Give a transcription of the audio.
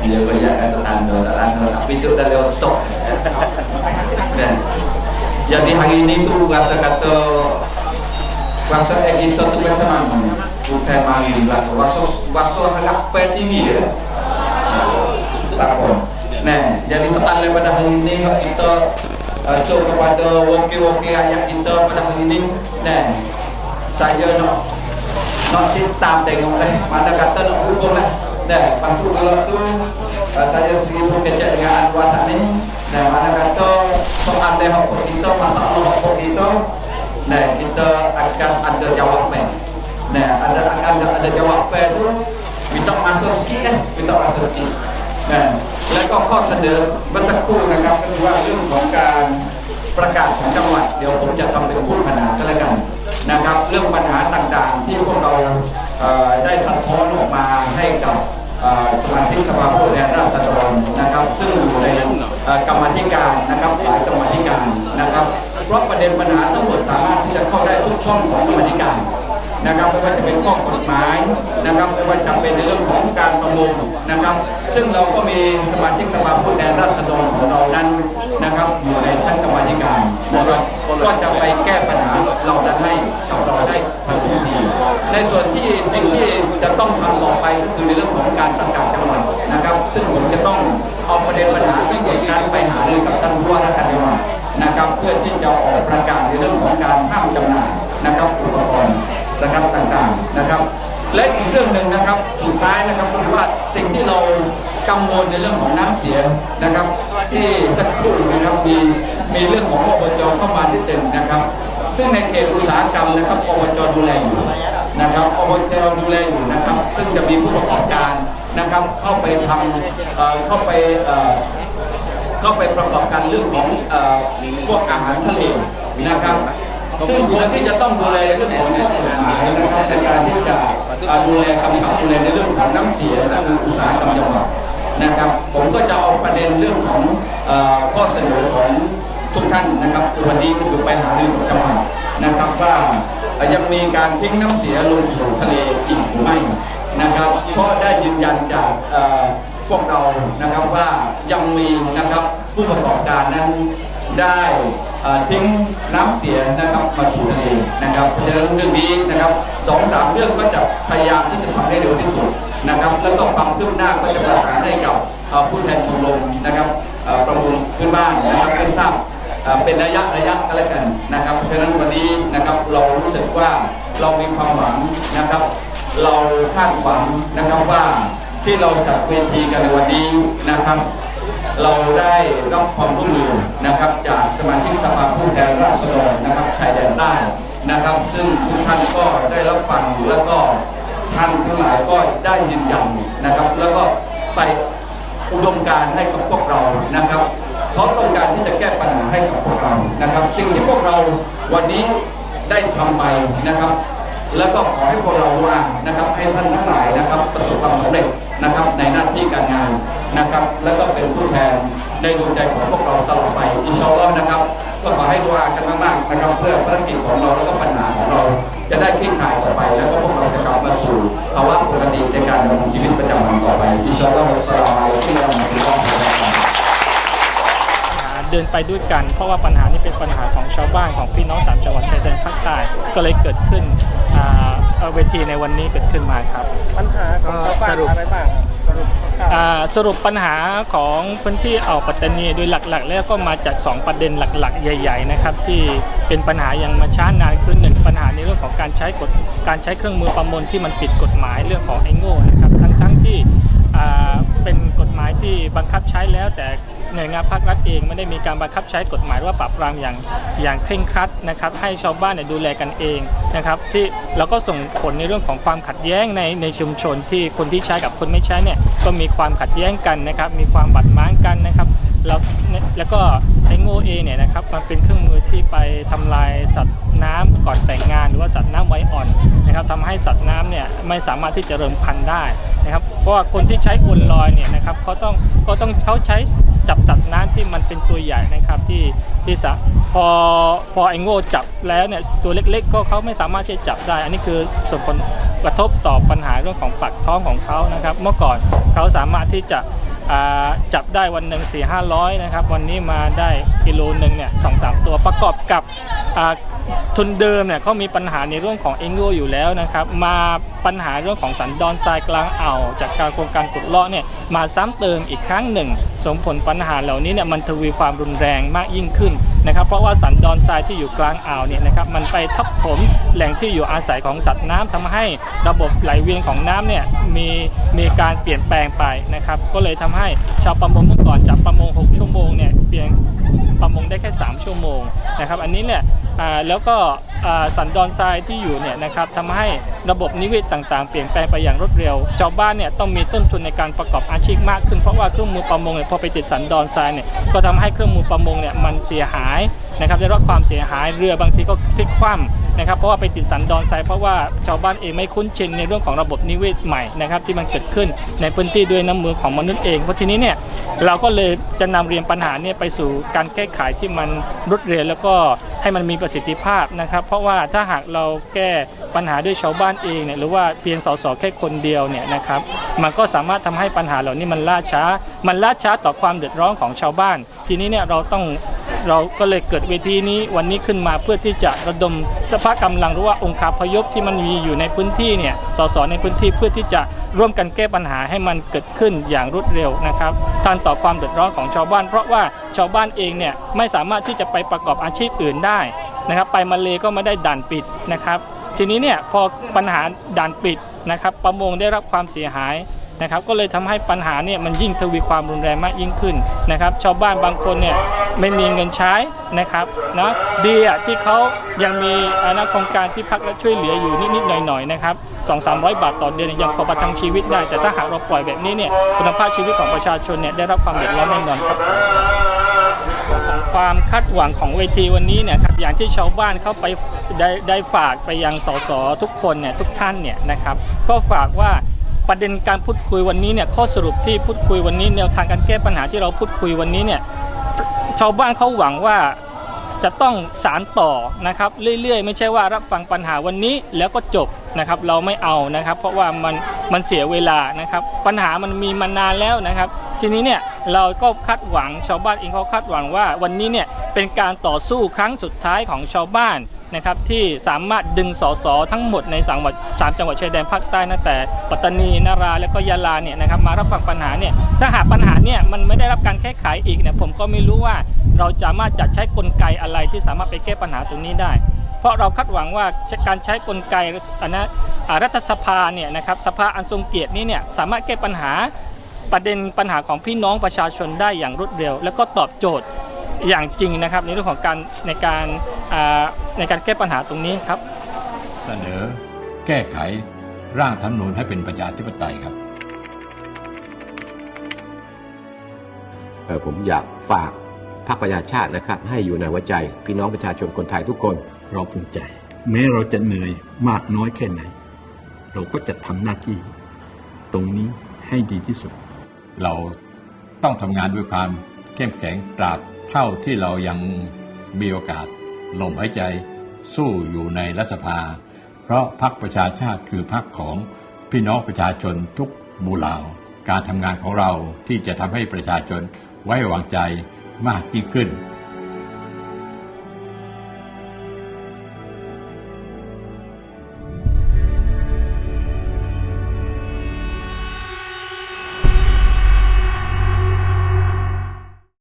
dia banyak kata tanda tak tanda tapi itu dah lewat stok. Dan jadi hari ini tu rasa kata rasa eh kita tu biasa mana? Bukan mari belakang rasa rasa tinggi je dah. tak apa. Nah jadi soal daripada hari ini kita uh, kepada wakil-wakil rakyat kita pada hari ini. Nah saya nak nak ติดตาม tengok lah mana kata nak hubung lah dan lepas tu kalau tu uh, saya sendiri pun kecek dengan Anwar saat ni dan mana kata soal dia hak kita masalah hak kita nah kita akan ada jawapan nah ada akan ada, ada jawapan tu kita masuk sikit lah kita masuk sikit นะแล้วก็ข้อเสนอเมื่อสักครู่นะครับก็คือว่าเรื่องของการประกาศของจังหวัด เดี๋ยวผมจะทำเป็นพูดปัญหาก็แล้ว สมาชิกสภาผู้แทนราษฎรนะครับ ซึ่งอยู่ในกรรมธิการนะครับหลายกรรมธิการนะครับ เพราะประเด็นปัญหาทั้งหมดสามารถที่จะเข้าได้ทุกช่องของกรรมธิการนะครับไม่ว่าจะเป็นข้อกฎหมายนะครับไม่ว่าจะเป็นในเรื่องของการประมงนะครับ ซึ่งเราก็มีสมาชิกสภาผู้แทนราษฎรของเรานั้นนะครับ อยู่ในชั้นกรรมธิการนะครับก็จะไปแก้ปัญหาเรานั้นให้กับเราได้ทันทีในส่วนที่สิ่งที่จะต้องทำต่อไปก็คือในเรื่องของการประกาศจังหวัด จะออกประกาศในเรื่องของการห้ามจำหน่ายนะครับอุปกรณ์นะครับต่างๆนะครับ และอีกเรื่องหนึ่งนะครับสุดท้ายนะครับก็คือว่าสิ่งที่เรากังวลในเรื่องของน้ำเสียนะครับ ที่สักครู่นะครับมีมีเรื่องของอบจเข้ามานิดหนึ่งนะครับ ซึ่งในเขตอุตสาหกรรมนะครับอบจดูแลอยู่นะครับอบจดูแลอยู่นะครับ ซึ่งจะมีผู้ประกอบการนะครับเข้าไปทำเข้าไป เอ่อเข้าไปประกอบการเรื่องของเอ่อพวกอาหารทะเลนะครับซึ่งคนที่จะต้องดูแลในเรื่องของข้อกฎหมายนะครับในการที่จะเอ่อดูแลกำกับดูแลในเรื่องของน้ำเสียก็คืออุตสาหกรรมจังหวัดนะครับ ผมก็จะเอาประเด็นเรื่องของเอ่อข้อเสนอของทุกท่านนะครับวันนี้ก็คือไปหารือกับจังหวัดนะครับว่ายังมีการทิ้งน้ำเสียลงสู่ทะเลอีกหรือไม่นะครับ เพราะได้ยืนยันจากเอ่อ พวกเรานะครับว่ายังมีนะครับผู้ประกอบการนั้นได้ทิ้งน้ำเสียนะครับมาสู่ทะเลนะครับเพราะฉะนั้นเรื่องนี้นะครับสองสามเรื่องก็จะพยายามที่จะทำให้เร็วที่สุดนะครับแล้วก็ความคืบหน้าก็จะประสานให้กับผู้แทนชมรมนะครับประมงพื้นบ้านนะครับได้ทราบเอ่อเป็นระยะระยะก็แล้วกันนะครับเพราะฉะนั้นวันนี้นะครับเรารู้สึกว่าเรามีความหวังนะครับ เราคาดหวังนะครับว่า ที่เราจัดเวทีกันในวันนี้นะครับ เราได้รับความร่วมมือนะครับจากสมาชิกสภาผู้แทนราษฎรนะครับชายแดนใต้นะครับ ซึ่งทุกท่านก็ได้รับฟังแล้วก็ท่านทั้งหลายก็ได้ยืนยันนะครับ แล้วก็ใส่อุดมการณ์ให้กับพวกเรานะครับเขาต้องการที่จะแก้ปัญหาให้กับพวกเรานะครับ สิ่งที่พวกเราวันนี้ได้ทำไปนะครับ แล้วก็ขอให้พวกเราว่านะครับ ให้ท่านทั้งหลายนะครับ ประสบความสำเร็จ นะครับในหน้าที่การงานนะครับ แล้วก็เป็นผู้แทนในดวงใจของพวกเราตลอดไปอินชาอัลลอฮ์นะครับก็ขอให้ดูอากันมากๆนะครับ เพื่อภารกิจของเราแล้วก็ปัญหาของเรา จะได้คลี่คลายต่อไป แล้วก็พวกเราจะกลับมาสู่ภาวะปกติในการดำรงชีวิตประจำวันต่อไปอินชาอัลลอฮ์สลายกุมวะเราะห์มะตุลลอฮิวะบะเราะกาตุฮ์ปัญหาเดินไปด้วยกัน เพราะว่าปัญหานี้เป็นปัญหาของชาวบ้านของพี่น้องสามจังหวัดชายแดนภาคใต้ก็เลยเกิดขึ้นอ่า เอ่อเวทีในวันนี้เกิดขึ้นมาครับ ปัญหาของชาวบ้านอะไรบ้างครับสรุปคร่าวๆอ่าสรุปปัญหาของพื้นที่อ่าวปัตตานีโดยหลักๆ แล้วก็มาจาก 2 ประเด็นหลักๆ ใหญ่ ๆ นะครับ ที่เป็นปัญหายังมาช้านานคือหนึ่งปัญหาในเรื่องของการใช้กฎการใช้เครื่องมือประมวลที่มันผิดกฎหมายเรื่องของไอ้โง่นะครับทั้งๆที่อ่าเป็นกฎหมายที่บัง คับใช้แล้ว แต่หน่วยงานภาครัฐเองไม่ได้มีการบังคับใช้กฎหมายว่าปราบปรามอย่างอย่างเคร่งครัดนะครับให้ชาวบ้านเนี่ยดูแลกันเองนะครับที่แล้วก็ส่งผลในเรื่องของความขัดแย้งในในชุมชนที่คนที่ใช้กับคนไม่ใช้เนี่ยก็มีความขัดแย้งกันนะครับมีความบาดหมางกันนะครับแล้วแล้วก็ไอโง่เองเนี่ยนะครับมันเป็นเครื่องมือที่ไปทำลายสัตว์น้ำก่อนแต่งงาน หรือว่าสัตว์น้ำไว้อ่อนนะครับทำให้สัตว์น้ำเนี่ยไม่สามารถที่จะเริ่มพันธุ์ได้นะครับเพราะว่าคนที่ใช้อวนลอยเนี่ยนะครับเขาต้องก็ต้องเขาใช้จับสัตว์น้ำที่มันเป็นตัวใหญ่นะครับที่ที่สะพอพอไอ้โง่จับแล้วเนี่ยตัวเล็กๆ ก็เขาไม่สามารถที่จะจับได้ อันนี้คือส่งผลกระทบต่อปัญหาเรื่องของปากท้องของเขานะครับ เมื่อก่อนเขาสามารถที่จะ จับได้วันหนึ่ง4 5 0 0นะครับ วันนี้มาได้กิโลหนึ่งเนี่ยสองสามตัวประกอบกับทุนเดิมเนี่ยเขามีปัญหาในเรื่องของเอ็งโกอยู่แล้วนะครับ มาปัญหาเรื่องของสันดอนทรายกลางอ่าวจากการโครงการขุดเลาะเนี่ยมาซ้ำเติมอีกครั้งหนึ่ง สมผลปัญหาเหล่านี้เนี่ยมันทวีความรุนแรงมากยิ่งขึ้น นะครับเพราะว่าสันดอนทรายที่อยู่กลางอ่าวเนี่ยนะครับมันไปทับถมแหล่งที่อยู่อาศัยของสัตว์น้ำทำให้ระบบไหลเวียนของน้ำเนี่ยมีมีการเปลี่ยนแปลงไปนะครับก็เลยทำให้ชาวประมงเมื่อก่อนจับประมง 6 ชั่วโมงเนี่ยเปลี่ยนประมงได้แค่ 3 ชั่วโมงนะครับอันนี้เนี่ย แล้วก็สันดอนทรายที่อยู่เนี่ยนะครับทำให้ระบบนิเวศต่างๆ เปลี่ยนแปลงไปอย่างรวดเร็ว ชาวบ้านเนี่ยต้องมีต้นทุนในการประกอบอาชีพมากขึ้นเพราะว่าเครื่องมือประมงเนี่ยพอไปติดสันดอนทรายเนี่ยก็ทำให้เครื่องมือประมงเนี่ยมันเสียหายนะครับได้รับความเสียหายเรือบางทีก็พลิกคว่ำนะครับเพราะว่าไปติดสันดอนทรายเพราะว่าชาวบ้านเองไม่คุ้นชินในเรื่องของระบบนิเวศใหม่นะครับที่มันเกิดขึ้นในพื้นที่ด้วยน้ำมือของมนุษย์เอง เพราะทีนี้เนี่ยเราก็เลยจะนำเรียนปัญหาเนี่ยไปสู่การแก้ไขที่มันรวดเร็วแล้วก็ให้มันมีประสิทธิภาพนะครับ เพราะว่าถ้าหากเราแก้ปัญหาด้วยชาวบ้านเองเนี่ยหรือว่าเพียงสสแค่คนเดียวเนี่ยนะครับมันก็สามารถทำให้ปัญหาเหล่านี้มันล่าช้า มันล่าช้าต่อความเดือดร้อนของชาวบ้าน ทีนี้เนี่ยเราต้อง เราก็เลยเกิดเวทีนี้วันนี้ขึ้นมาเพื่อที่จะระดมสภาพกำลังหรือว่าองค์คาพยพที่มันมีอยู่ในพื้นที่เนี่ยสสในพื้นที่เพื่อที่จะร่วมกันแก้ปัญหาให้มันเกิดขึ้นอย่างรวดเร็วนะครับทันต่อความเดือดร้อนของชาวบ้าน เพราะว่าชาวบ้านเองเนี่ยไม่สามารถที่จะไปประกอบอาชีพอื่นได้นะครับ ไปมาเลก็ไม่ได้ด่านปิดนะครับ ทีนี้เนี่ยพอปัญหาด่านปิดนะครับ ประมงได้รับความเสียหาย นะครับก็เลยทำให้ปัญหาเนี่ยมันยิ่งทวีความรุนแรงมากยิ่งขึ้นนะครับชาวบ้านบางคนเนี่ยไม่มีเงินใช้นะครับนะดีอะที่เขายังมีอาณาโครงการที่พักและช่วยเหลืออยู่นิดๆหน่อยๆนะครับสองสามร้อยบาทต่อเดือนยังพอประทังชีวิตได้ แต่ถ้าหากเราปล่อยแบบนี้เนี่ยคุณภาพชีวิตของประชาชนเนี่ยได้รับความเดือดร้อนแน่นอนครับของความคาดหวังของเวทีวันนี้เนี่ยครับอย่างที่ชาวบ้านเข้าไปได้ได้ฝากไปยังสสทุกคนเนี่ยทุกท่านเนี่ยนะครับก็ฝากว่า ประเด็นการพูดคุยวันนี้เนี่ยข้อสรุปที่พูดคุยวันนี้แนวทางการแก้ปัญหาที่เราพูดคุยวันนี้เนี่ยชาวบ้านเขาหวังว่าจะต้องสารต่อนะครับเรื่อยๆ ไม่ใช่ว่ารับฟังปัญหาวันนี้แล้วก็จบนะครับเราไม่เอานะครับ เพราะว่ามันมันเสียเวลานะครับปัญหามันมีมานานแล้วนะครับ ทีนี้เนี่ยเราก็คาดหวังชาวบ้านเองเขาคาดหวังว่า วันนี้เนี่ยเป็นการต่อสู้ครั้งสุดท้ายของชาวบ้าน นะครับที่สามารถดึงสสทั้งหมดในสามจังหวัดสามจังหวัดชายแดนภาคใต้ตั้งแต่ปัตตานีนาราและก็ยะลาเนี่ยนะครับมารับฟังปัญหาเนี่ยถ้าหากปัญหาเนี่ยมันไม่ได้รับการแก้ไขอีกเนี่ยผมก็ไม่รู้ว่าเราจะสามารถจะใช้กลไกอะไรที่สามารถไปแก้ปัญหาตรงนี้ได้ เพราะเราคาดหวังว่าการใช้กลไกอันนะรัฐสภาเนี่ยนะครับสภาอันทรงเกียรตินี้เนี่ยสามารถแก้ปัญหาประเด็นปัญหาของพี่น้องประชาชนได้อย่างรวดเร็ว แล้วก็ตอบโจทย์ อย่างจริงนะครับ ในเรื่องของการในการอ่าในการแก้ปัญหาตรงนี้ครับ เสนอแก้ไขร่างธรรมนูญให้เป็นประชาธิปไตยครับเอ่อผมอยากฝากพรรคประชาชาตินะครับ ให้อยู่ในหัวใจ พี่น้องประชาชนคนไทยทุกคน เราภูมิใจ แม้เราจะเหนื่อยมากน้อยแค่ไหน เราก็จะทำหน้าที่ ตรงนี้ให้ดีที่สุด เราต้องทำงานด้วยความเข้มแข็งตราบ เท่าที่เรายังมีโอกาสลมหายใจสู้อยู่ในรัฐสภา เพราะพรรคประชาชาติคือพรรคของพี่น้องประชาชนทุกหมู่เหล่า การทำงานของเราที่จะทำให้ประชาชนไว้วางใจมากยิ่งขึ้น